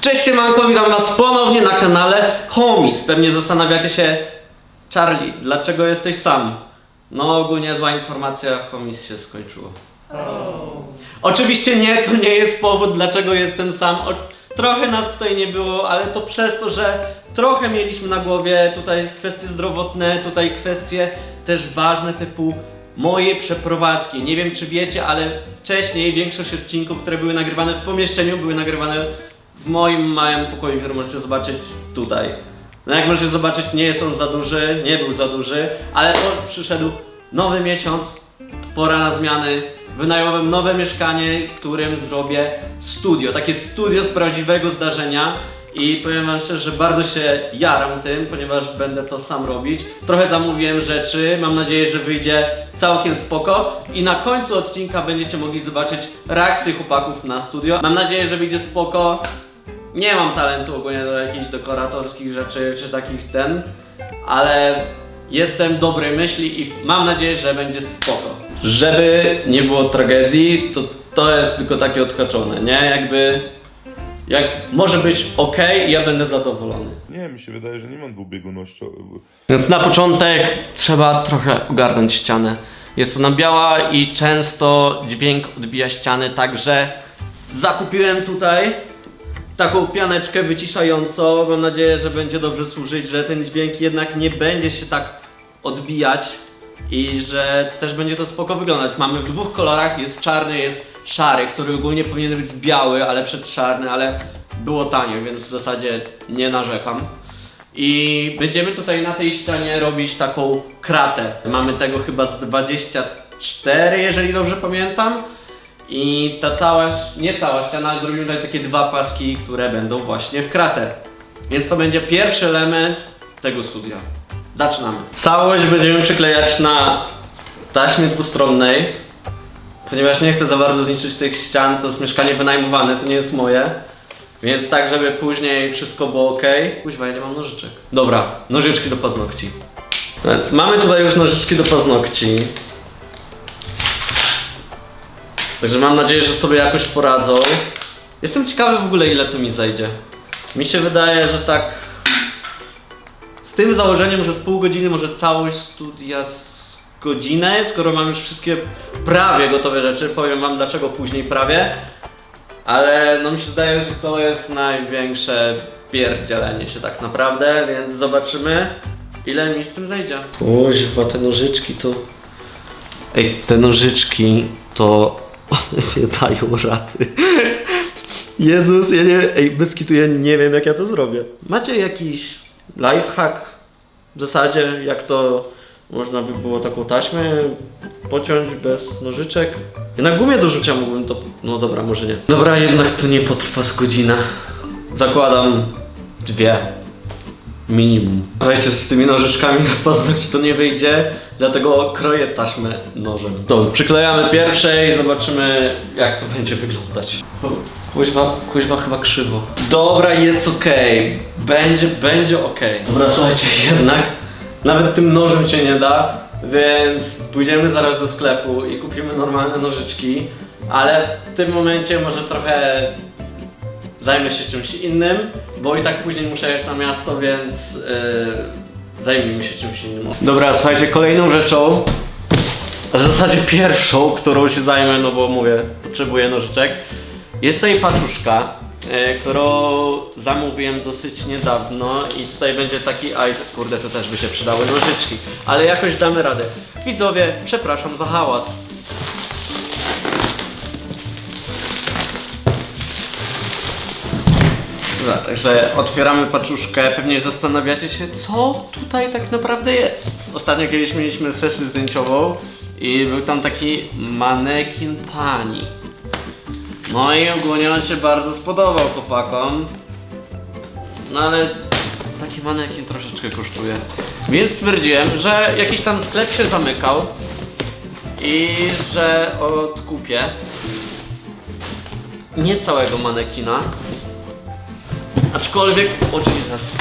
Cześć siemanko, witam was ponownie na kanale Homies. Pewnie zastanawiacie się, Charlie, dlaczego jesteś sam? No ogólnie zła informacja, Homies się skończyło. Oczywiście nie, to nie jest powód, dlaczego jestem sam. O, trochę nas tutaj nie było, ale to przez to, że trochę mieliśmy na głowie tutaj kwestie zdrowotne, tutaj kwestie też ważne typu moje przeprowadzki. Nie wiem czy wiecie, ale wcześniej większość odcinków, które były nagrywane w pomieszczeniu, były nagrywane w moim małym pokoju, który możecie zobaczyć tutaj. No jak możecie zobaczyć, nie jest on za duży, nie był za duży, ale to przyszedł nowy miesiąc, pora na zmiany. Wynająłem nowe mieszkanie, w którym zrobię studio. Takie studio z prawdziwego zdarzenia. I powiem wam szczerze, że bardzo się jaram tym, ponieważ będę to sam robić. Trochę zamówiłem rzeczy, mam nadzieję, że wyjdzie całkiem spoko. I na końcu odcinka będziecie mogli zobaczyć reakcję chłopaków na studio. Mam nadzieję, że wyjdzie spoko. Nie mam talentu ogólnie do jakichś dekoratorskich rzeczy, czy takich ten, ale jestem dobrej myśli i mam nadzieję, że będzie spoko. Żeby nie było tragedii, to to jest tylko takie odhaczone, nie? Jakby, jak może być ok, ja będę zadowolony. Nie, mi się wydaje, że nie mam dwubiegunowości. Więc na początek trzeba trochę ogarnąć ścianę. Jest ona biała i często dźwięk odbija ściany, także zakupiłem tutaj taką pianeczkę wyciszającą. Mam nadzieję, że będzie dobrze służyć, że ten dźwięk jednak nie będzie się tak odbijać i że też będzie to spoko wyglądać. Mamy w dwóch kolorach, jest czarny, jest szary, który ogólnie powinien być biały, ale przedszarny, ale było tanio, więc w zasadzie nie narzekam. I będziemy tutaj na tej ścianie robić taką kratę. Mamy tego chyba z 24, jeżeli dobrze pamiętam. I ta cała, nie cała ściana, ale zrobimy tutaj takie dwa paski, które będą właśnie w kratę. Więc to będzie pierwszy element tego studia. Zaczynamy. Całość będziemy przyklejać na taśmie dwustronnej. Ponieważ nie chcę za bardzo zniszczyć tych ścian, to jest mieszkanie wynajmowane, to nie jest moje. Więc tak, żeby później wszystko było ok. Kuźwa, nie mam nożyczek. Dobra, nożyczki do paznokci. Więc mamy tutaj już nożyczki do paznokci. Także mam nadzieję, że sobie jakoś poradzą. Jestem ciekawy w ogóle ile to mi zajdzie. Mi się wydaje, że tak z tym założeniem, że z pół godziny, może całość studia z godzinę, skoro mam już wszystkie prawie gotowe rzeczy, powiem wam dlaczego później prawie. Ale no mi się zdaje, że to jest największe pierdzielenie się tak naprawdę, więc zobaczymy ile mi z tym zajdzie. Kuźwa, te nożyczki to... Ej, te nożyczki to... One nie dają rady. Jezus, ja nie... Ej, bez ja nie wiem jak ja to zrobię. Macie jakiś lifehack w zasadzie, jak to można by było taką taśmę pociąć bez nożyczek? Ja na gumie do rzucia mógłbym to... No dobra, może nie. Dobra, jednak to nie potrwa z godzinę. Zakładam dwie. Minimum. Słuchajcie, z tymi nożyczkami z paznokci to nie wyjdzie, dlatego kroję taśmę nożem. To przyklejamy pierwsze i zobaczymy jak to będzie wyglądać. Kuźwa, kuźwa chyba krzywo. Dobra, jest okej. Będzie, będzie okej. Dobra, słuchajcie, jednak nawet tym nożem się nie da, więc pójdziemy zaraz do sklepu i kupimy normalne nożyczki, ale w tym momencie może trochę zajmę się czymś innym, bo i tak później muszę jechać na miasto, więc yy, zajmijmy się czymś innym. Dobra, słuchajcie, kolejną rzeczą, a w zasadzie pierwszą, którą się zajmę, no bo mówię, potrzebuję nożyczek, jest tutaj paczuszka, yy, którą zamówiłem dosyć niedawno i tutaj będzie taki, aj kurde, to też by się przydały nożyczki, ale jakoś damy radę. Widzowie, przepraszam za hałas. Dobra, także otwieramy paczuszkę. Pewnie zastanawiacie się, co tutaj tak naprawdę jest. Ostatnio kiedyś mieliśmy sesję zdjęciową i był tam taki manekin pani. No i ogólnie on się bardzo spodobał chłopakom. No ale taki manekin troszeczkę kosztuje. Więc stwierdziłem, że jakiś tam sklep się zamykał i że odkupię nie całego manekina, Aczkolwiek, o Jesus.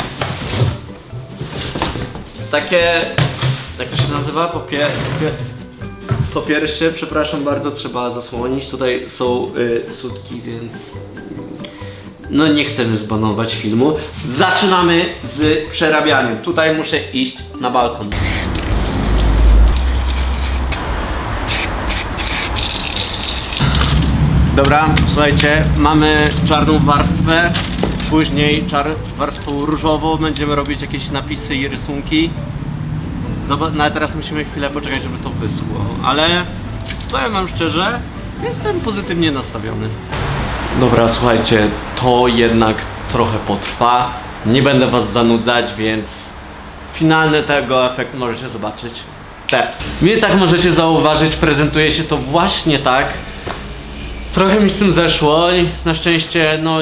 Takie, jak to się nazywa? Popier... popier... Po pierwsze, przepraszam bardzo, trzeba zasłonić. Tutaj są y, sutki, więc no nie chcemy zbanować filmu. Zaczynamy z przerabianiem. Tutaj muszę iść na balkon. Dobra, słuchajcie, mamy czarną warstwę, później czar warstwą różową, będziemy robić jakieś napisy i rysunki. Zobacz, no ale teraz musimy chwilę poczekać, żeby to wyschło, ale powiem wam szczerze, jestem pozytywnie nastawiony. Dobra, słuchajcie, to jednak trochę potrwa. Nie będę was zanudzać, więc finalny tego efekt możecie zobaczyć teraz. Więc jak możecie zauważyć, prezentuje się to właśnie tak. Trochę mi z tym zeszło na szczęście no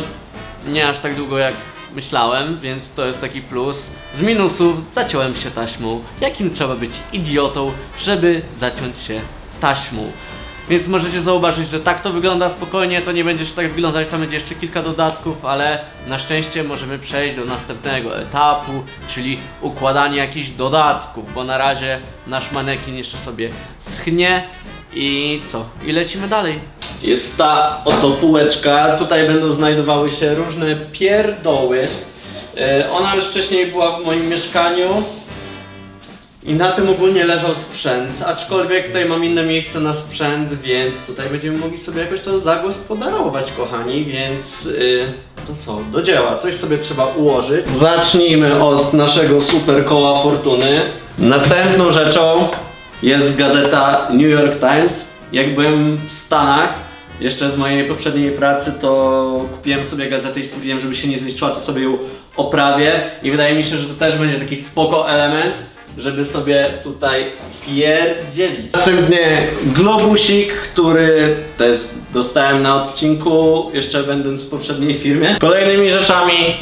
nie aż tak długo jak myślałem, więc to jest taki plus. Z minusów zaciąłem się taśmą. Jakim trzeba być idiotą, żeby zaciąć się taśmą? Więc możecie zauważyć, że tak to wygląda spokojnie, to nie będzie jeszcze tak wyglądać, tam będzie jeszcze kilka dodatków, ale na szczęście możemy przejść do następnego etapu, czyli układanie jakichś dodatków, bo na razie nasz manekin jeszcze sobie schnie i co? I lecimy dalej. Jest ta oto półeczka, tutaj będą znajdowały się różne pierdoły. E, Ona już wcześniej była w moim mieszkaniu. I na tym ogólnie leżał sprzęt, aczkolwiek tutaj mam inne miejsce na sprzęt, więc tutaj będziemy mogli sobie jakoś to zagospodarować, kochani, więc yy, to co, do dzieła, coś sobie trzeba ułożyć. Zacznijmy od naszego super koła fortuny. Następną rzeczą jest gazeta New York Times. Jak byłem w Stanach, jeszcze z mojej poprzedniej pracy, to kupiłem sobie gazetę i stwierdziłem, żeby się nie zniszczyła, to sobie ją oprawię i wydaje mi się, że to też będzie taki spoko element, żeby sobie tutaj pierdzielić. Następnie globusik, który też dostałem na odcinku, jeszcze będąc w poprzedniej firmie. Kolejnymi rzeczami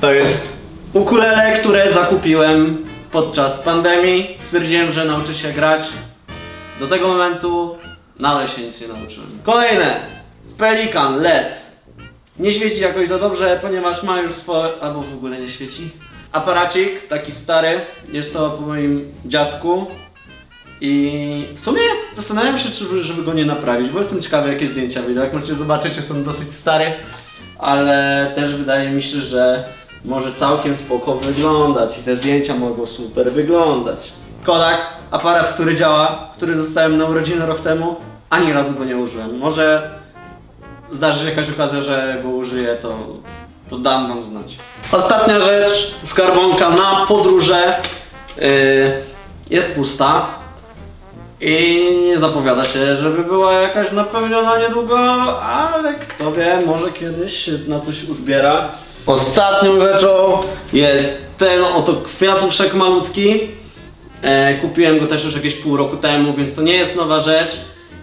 to jest ukulele, które zakupiłem podczas pandemii. Stwierdziłem, że nauczę się grać. Do tego momentu nadal się nic nie nauczyłem. Kolejne. Pelikan LED. Nie świeci jakoś za dobrze, ponieważ ma już swoje... albo w ogóle nie świeci. Aparacik, taki stary, jest to po moim dziadku. I w sumie zastanawiam się, czy, żeby go nie naprawić, bo jestem ciekawy, jakie zdjęcia wyjdą. Jak możecie zobaczyć, są dosyć stare, ale też wydaje mi się, że może całkiem spoko wyglądać i te zdjęcia mogą super wyglądać. Kodak, aparat, który działa, który dostałem na urodziny rok temu, ani razu go nie użyłem. Może zdarzy się jakaś okazja, że go użyję, to, to dam wam znać. Ostatnia rzecz, skarbonka na podróże yy, jest pusta i nie zapowiada się, żeby była jakaś napełniona niedługo, ale kto wie, może kiedyś się na coś uzbiera. Ostatnią rzeczą jest ten oto kwiatuszek malutki. E, kupiłem go też już jakieś pół roku temu, więc to nie jest nowa rzecz.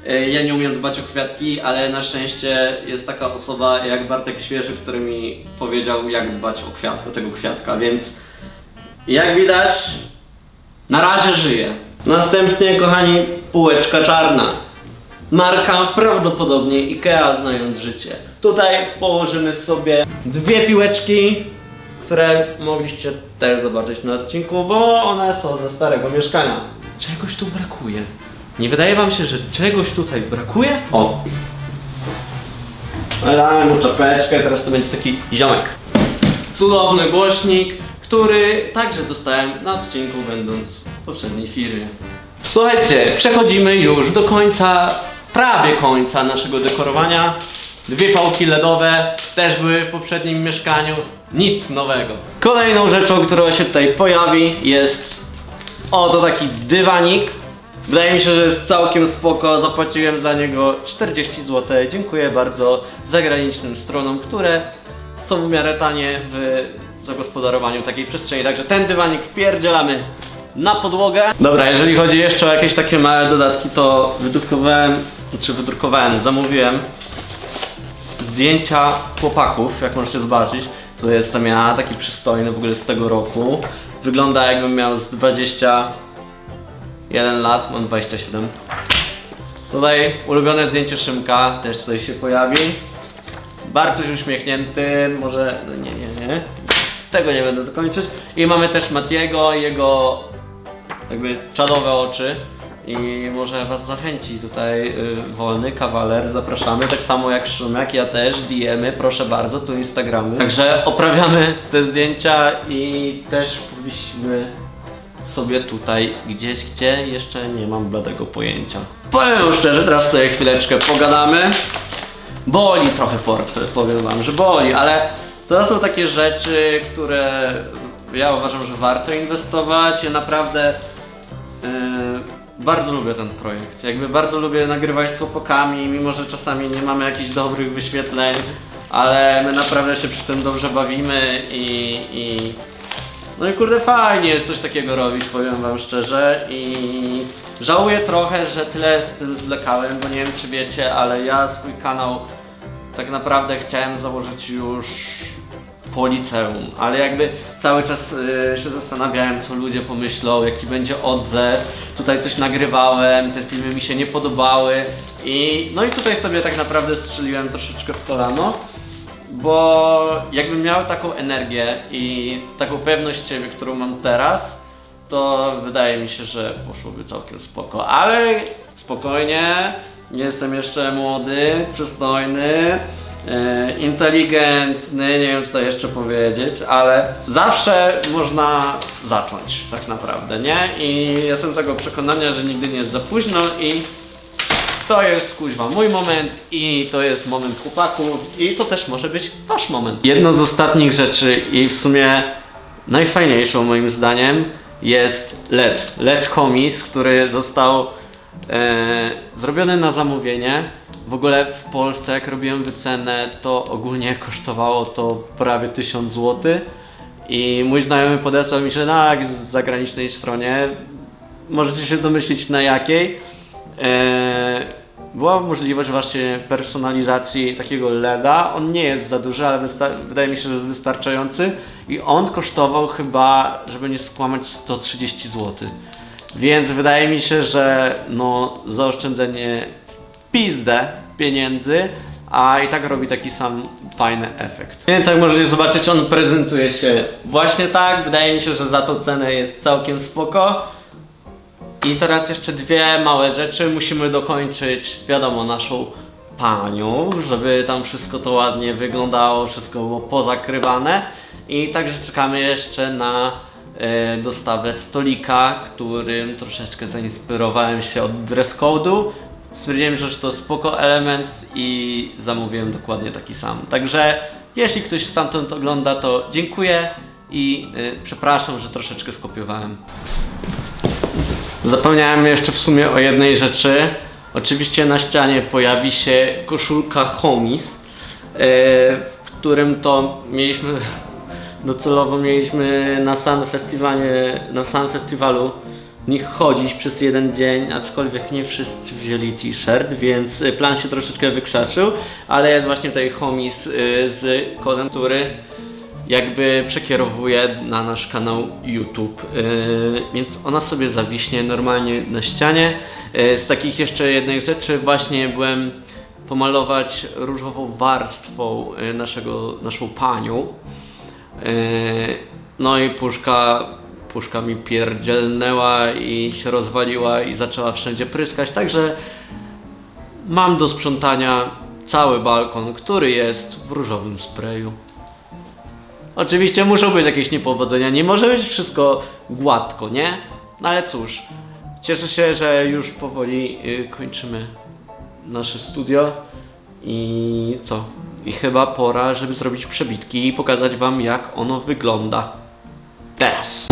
E, Ja nie umiem dbać o kwiatki, ale na szczęście jest taka osoba jak Bartek Świeży, który mi powiedział jak dbać o kwiatko, tego kwiatka, więc jak widać na razie żyje. Następnie, kochani, półeczka czarna. Marka prawdopodobnie IKEA znając życie. Tutaj położymy sobie dwie piłeczki, które mogliście też zobaczyć na odcinku, bo one są ze starego mieszkania. Czegoś tu brakuje. Nie wydaje wam się, że czegoś tutaj brakuje? O! Damy mu czapeczkę, teraz to będzie taki ziomek. Cudowny głośnik, który także dostałem na odcinku będąc w poprzedniej firmie. Słuchajcie, przechodzimy już do końca, prawie końca naszego dekorowania. Dwie pałki LEDowe też były w poprzednim mieszkaniu, nic nowego. Kolejną rzeczą, która się tutaj pojawi jest oto taki dywanik. Wydaje mi się, że jest całkiem spoko, zapłaciłem za niego 40 zł. Dziękuję bardzo zagranicznym stronom, które są w miarę tanie w zagospodarowaniu takiej przestrzeni. Także ten dywanik wpierdzielamy na podłogę. Dobra, jeżeli chodzi jeszcze o jakieś takie małe dodatki, to wydrukowałem, czy wydrukowałem, zamówiłem zdjęcia chłopaków, jak możecie zobaczyć. To jest tam ja, taki przystojny w ogóle z tego roku. Wygląda jakbym miał z 21 lat, mam 27. Tutaj ulubione zdjęcie Szymka też tutaj się pojawi. Bartuś uśmiechnięty, może, no nie, nie, nie. Tego nie będę dokończyć. I mamy też Matiego, jego jakby czadowe oczy. I może Was zachęci tutaj y, wolny kawaler, zapraszamy, tak samo jak Szumiak, ja też, DM-y, proszę bardzo, tu Instagramy. Także oprawiamy te zdjęcia i też powinniśmy sobie tutaj gdzieś, gdzie jeszcze nie mam bladego pojęcia. Powiem szczerze, teraz sobie chwileczkę pogadamy. Boli trochę portfel, powiem wam, że boli, ale to są takie rzeczy, które ja uważam, że warto inwestować. Ja naprawdę yy, bardzo lubię ten projekt. Jakby bardzo lubię nagrywać z chłopakami, mimo że czasami nie mamy jakichś dobrych wyświetleń, ale my naprawdę się przy tym dobrze bawimy i, i no i kurde fajnie jest coś takiego robić, powiem wam szczerze i żałuję trochę, że tyle z tym zwlekałem, bo nie wiem czy wiecie, ale ja swój kanał tak naprawdę chciałem założyć już po liceum, ale jakby cały czas y, się zastanawiałem, co ludzie pomyślą, jaki będzie odzew. Tutaj coś nagrywałem, te filmy mi się nie podobały i no i tutaj sobie tak naprawdę strzeliłem troszeczkę w kolano. Bo jakbym miał taką energię i taką pewność siebie, którą mam teraz, to wydaje mi się, że poszłoby całkiem spoko. Ale spokojnie, jestem jeszcze młody, przystojny, inteligentny, nie wiem co jeszcze powiedzieć, ale zawsze można zacząć tak naprawdę, nie? I jestem tego przekonania, że nigdy nie jest za późno i to jest kuźwa mój moment i to jest moment chłopaków i to też może być wasz moment. Jedną z ostatnich rzeczy i w sumie najfajniejszą moim zdaniem jest LED. LED Homis, który został e, zrobiony na zamówienie. W ogóle w Polsce jak robiłem wycenę to ogólnie kosztowało to prawie 1000 zł i mój znajomy podesłał mi się na zagranicznej stronie. Możecie się domyślić na jakiej. Eee, była możliwość właśnie personalizacji takiego LEDa. On nie jest za duży, ale wydaje mi się, że jest wystarczający. I on kosztował chyba, żeby nie skłamać, 130 zł. Więc wydaje mi się, że no, zaoszczędzenie w pizdę pieniędzy, a i tak robi taki sam fajny efekt. Więc jak możecie zobaczyć, on prezentuje się właśnie tak. Wydaje mi się, że za tą cenę jest całkiem spoko. I teraz jeszcze dwie małe rzeczy. Musimy dokończyć, wiadomo, naszą panią, żeby tam wszystko to ładnie wyglądało, wszystko było pozakrywane. I także czekamy jeszcze na dostawę stolika, którym troszeczkę zainspirowałem się od dress code'u. Stwierdziłem, że to spoko element i zamówiłem dokładnie taki sam. Także jeśli ktoś stamtąd ogląda, to dziękuję i e, przepraszam, że troszeczkę skopiowałem. Zapomniałem jeszcze w sumie o jednej rzeczy. Oczywiście na ścianie pojawi się koszulka Homis, e, w którym to mieliśmy docelowo mieliśmy na Sun Festiwalu, na Festiwalu nich chodzić przez jeden dzień, aczkolwiek nie wszyscy wzięli t-shirt, więc y, plan się troszeczkę wykrzaczył, ale jest właśnie tutaj Homis y, z kodem, który jakby przekierowuje na nasz kanał YouTube, yy, więc ona sobie zawiśnie normalnie na ścianie. Yy, z takich jeszcze jednych rzeczy właśnie byłem pomalować różową warstwą yy, naszego, naszą panią. Yy, no i puszka, puszka mi pierdzielnęła i się rozwaliła i zaczęła wszędzie pryskać, także mam do sprzątania cały balkon, który jest w różowym sprayu. Oczywiście muszą być jakieś niepowodzenia, nie może być wszystko gładko, nie? No ale cóż, cieszę się, że już powoli y, kończymy nasze studio i co? I chyba pora, żeby zrobić przebitki i pokazać wam jak ono wygląda. Teraz!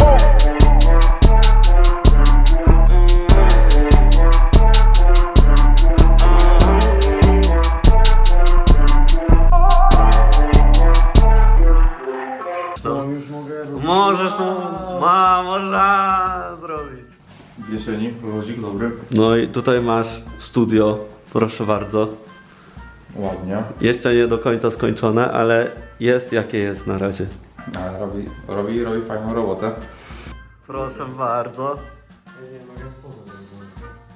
No już mogę robić. Możesz no, ma, można zrobić. Kieszeni, prowadzik, dobry. No i tutaj masz studio, proszę bardzo. Ładnie. Jeszcze nie do końca skończone, ale jest jakie jest na razie. Ale robi, robi, robi fajną robotę. Proszę bardzo.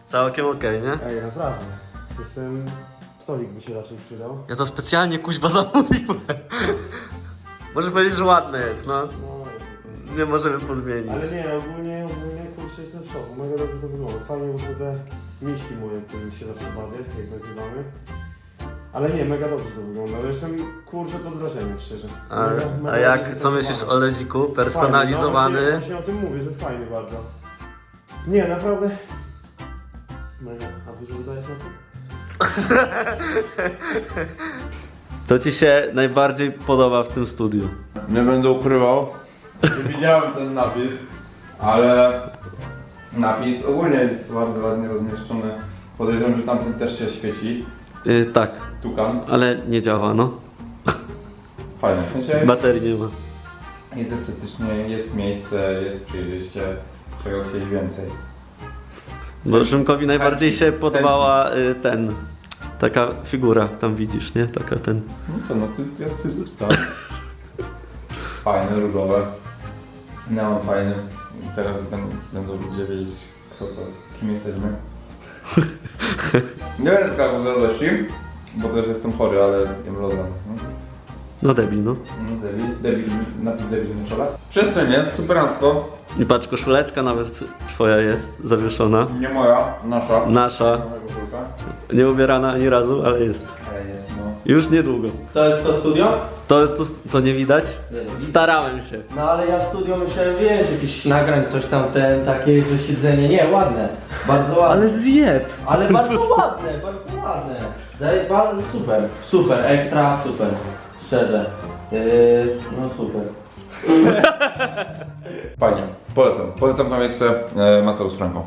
Całkiem okej, nie? Ej, naprawdę. Jestem... Stolik by się raczej przydał. Ja to specjalnie kuźba zamówiłem. Może powiedzieć, że ładne jest, no. No, Nie możemy podmienić. ale nie, ogólnie, ogólnie kurczę jestem w szoku, mega dobrze to wygląda. Fajnie, bo są te miśki moje, którymi się zawsze bawię, jak nagrywamy. Ale nie, mega dobrze to wygląda. No jestem kurczę pod wrażeniem, szczerze. Mega- mega dobrze to wygląda. Leziku? Fajnie, no, właśnie, właśnie o tym mówię, że fajnie bardzo. Nie, naprawdę. Mega. A dużo wydajesz na to? Co ci się najbardziej podoba w tym studiu? Nie będę ukrywał. Nie widziałem ten napis, ale napis ogólnie jest bardzo ładnie rozmieszczony. Podejrzewam, że tamten też się świeci. Yy, tak, Tukan. ale nie działa, no. Fajnie. W sensie Baterii nie ma. jest estetycznie, jest miejsce, jest przejrzyście. Czego chcieć więcej. Bo Szymkowi najbardziej się podobała y, ten. Taka figura, tam widzisz, nie? Taka ten. No to no, to jest gwiazdczysta. Fajne, różowe. Neon fajny. Teraz będą, będą ludzie wiedzieć, kto to, kim jesteśmy. Nie będę skakał z radości, bo też jestem chory, ale jem loda. No. Debil, no. No, Debil, debil, napis debil na czole. Przestrzeń jest, superancko. I patrz, koszuleczka nawet twoja jest zawieszona. Nie moja, nasza. Nasza. Mojego. Nie ubierana ani razu, ale jest. Ale jest, no. Już niedługo. To jest to studio? To jest to, co nie widać? Starałem się. No ale ja studio myślałem, wiesz, jakiś nagrań, coś tam, ten, takie, że siedzenie, nie, ładne, bardzo ładne. Ale zjeb! Ale bardzo ładne, bardzo ładne. Zaje- bardzo super, super, ekstra, super, szczerze. Yy, no super. Fajnie, polecam. Polecam to miejsce e, Mateusz Franką.